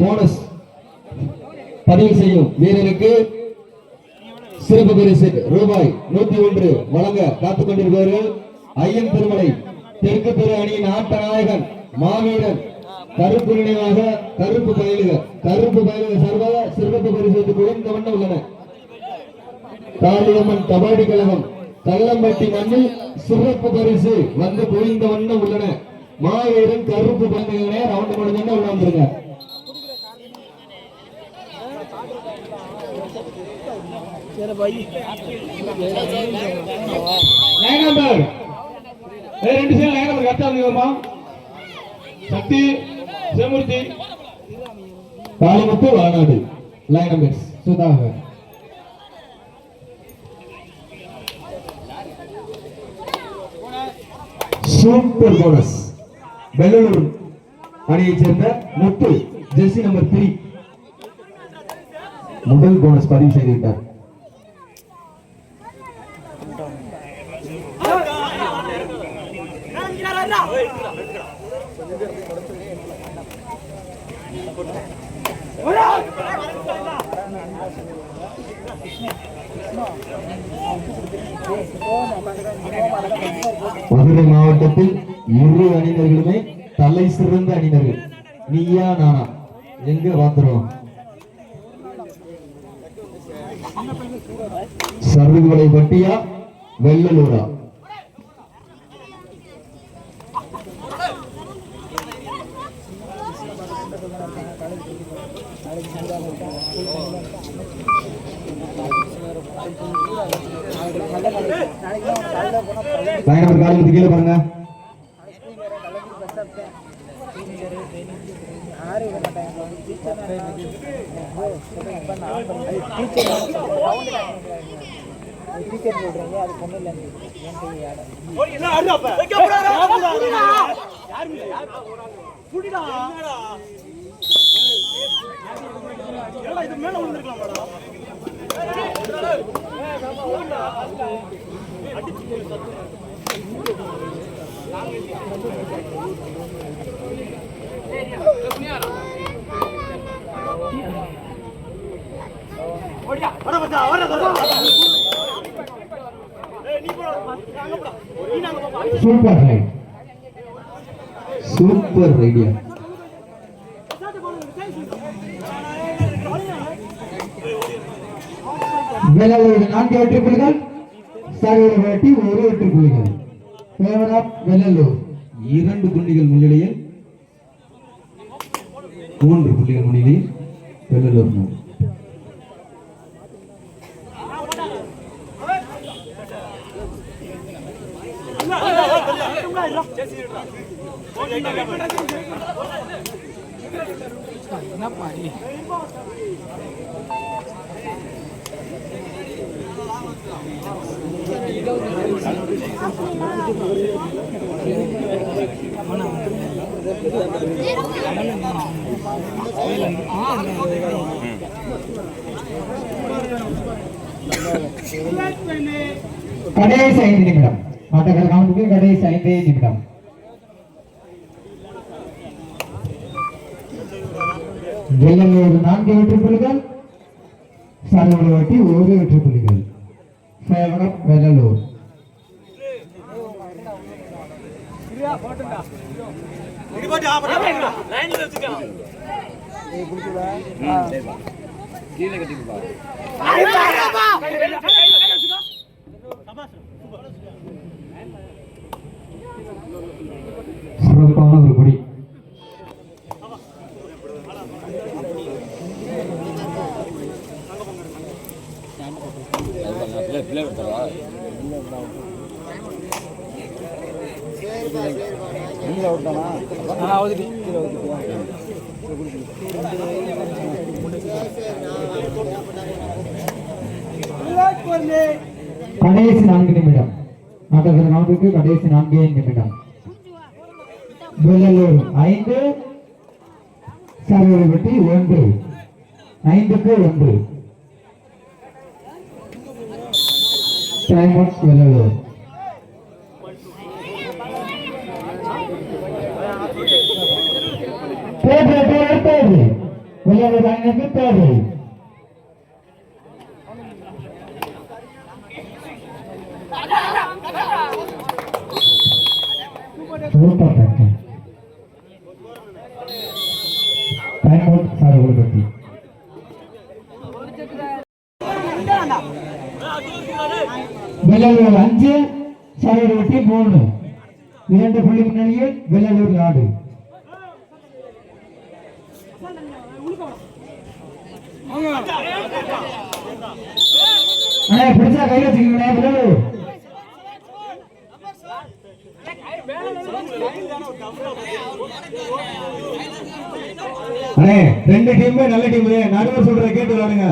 Bonus பதிவு செய்யும். வீரருக்கு சிறப்பு பரிசு ரூபாய் நூத்தி ஒன்று வழங்க காத்துக் கொண்டிருப்பவர்கள் ஐயன் திருமலை தெற்கு தெரு அணியின் ஆட்ட நாயகன் மாவீரன் கருப்பு நினைவாக கருப்பு பயிலுக கருப்பு பயிலுக சர்வ சிறப்பு பரிசு குறைந்த வண்ணம் உள்ளன. காளியம்மன் கபடி கழகம் கள்ளம்பட்டி மண்ணில் சிறப்பு பரிசு வந்து குவிந்த வண்ணம் உள்ளன. மாவீரன் கருப்பு பந்தங்களே ரவுண்ட் முடிஞ்சு உள்ளாந்துருங்க லைன் நம்பர் ஏய், ரெண்டு சைடு லைன் கரெக்டா Sakthi Sivamoorthy. Kalimuthu Sudhakar super bonus. Bangalore அணியைச் சேர்ந்த முத்து ஜெர்சி நம்பர் த்ரீ. முதல் போனஸ் பதிவு செய்து மதுரை மாவட்டத்தில் இரு அணியினர்களுமே தலை சிறந்த அணியினர்கள். நீயா நானா? எங்க பாத்துருவோம் சர்வங்களை பட்டியா? வெள்ளலூரா? லைன் நம்பர் கீழே பாருங்க. கிரிக்கெட் அது பொண்ணு இல்லை இது மேடம் ஓடியா வர வர வர. Super right super idea. நான்கு வெற்றி வேட்டி ஒரு வெற்றி புள்ளிகள். இரண்டு புள்ளிகள் முன்னிலையில் மூன்று புள்ளிகள் முன்னிலையில் வெள்ளலூர் மூணு கடைசி ஐந்து நிமிடம் ஆட்டக்கார கவுண்டுக்கு கடைசி ஐந்தே நிமிடம் வெள்ளலூர் நான்கு வெற்றி புள்ளிகள் சரவண வட்டி ஒரு வெற்றி புள்ளிகள் சேவனம் வெள்ளலூர் சிறப்பான ஒரு கொடி கடைசி நான்கு நிமிடம். ஆட்டக்கார கவுண்டுக்கு கடைசி நான்கே நிமிடம். வெள்ளலூர் ஐந்து சரவண வட்டி ஒன்று. ஐந்துக்கு ஒன்று. Time out Vellalur. போடு, போடு, போடு. வெள்ளாளூர் தேவை captain time out sir Vellalur அஞ்சு சாயர்வட்டி மூணு. இரண்டு புள்ளி முன்னணியில் வெள்ளலூர் நாடு அண்ணா பிடிச்சா கையில வச்சுக்கோங்க வெள்ளலூர் அண்ணே ரெண்டு டீமுமே நல்ல டீம் நடுவர் சொல்ற கேட்டு விளையாடுங்க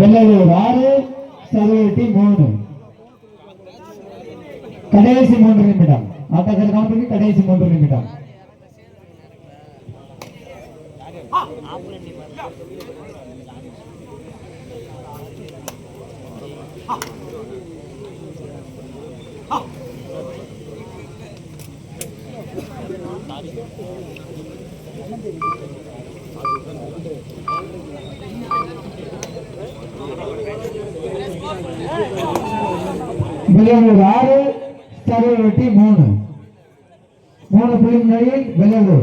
வெள்ளலூர் ஆறு மூணு கடைசி மூன்று நிமிடம். ஆட்டக்கார கவுண்டருக்கு கடைசி மூன்று நிமிடம். வெள்ளலூர் ஆறு சாயர்வட்டி மூணு மூணு புள்ளி முன்னணியில்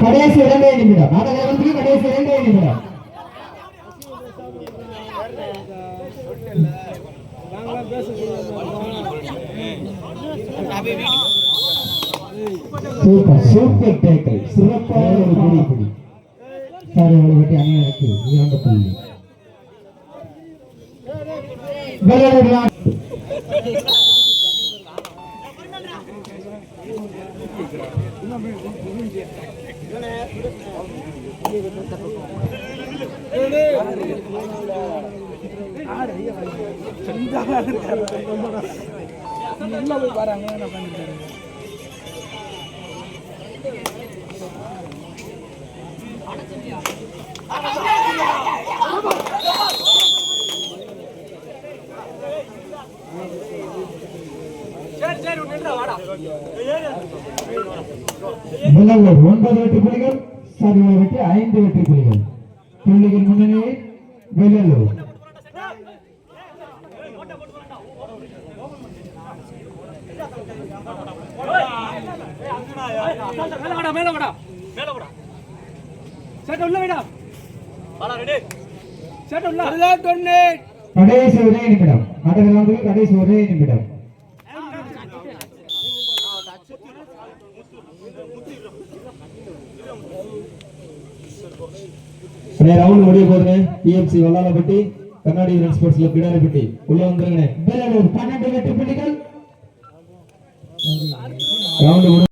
கடைசி இரண்டே நிமிடம். ஆட்டக்கார கடைசி இரண்டே நிமிடம். சூப்பர். சூப்பர் டேக்கல் சிறப்பான ஒரு பிடி இரண்டு புள்ளி வெள்ளலூர் நாடு வெள்ளலூர் ஒன்பது வெற்றி புலிகள் சாரி வெற்றி ஐந்து வெற்றி புலிகள். புள்ளிகள் முன்னணியில் வெள்ளலூர் மேல வாடா மேல வாடா மேல வாடா சேட்ட உள்ள வைடா வாடா ரெடி சேட்ட உள்ள அதுல தொண்ணு கடைசி ஒரே நிமிடம் ஆட்டக்காரர்களுக்கு கடைசி ஒரே நிமிடம் ரவுண்ட் முடிய போதுங்க டிஎம்சி வல்லாலப்பட்டி கண்ணாடி ஸ்போர்ட்ஸ்ல கிடாரிப்பட்டி உள்ள வந்துருங்க பன்னெண்டு வெற்றி புள்ளிகள் ரவுண்ட்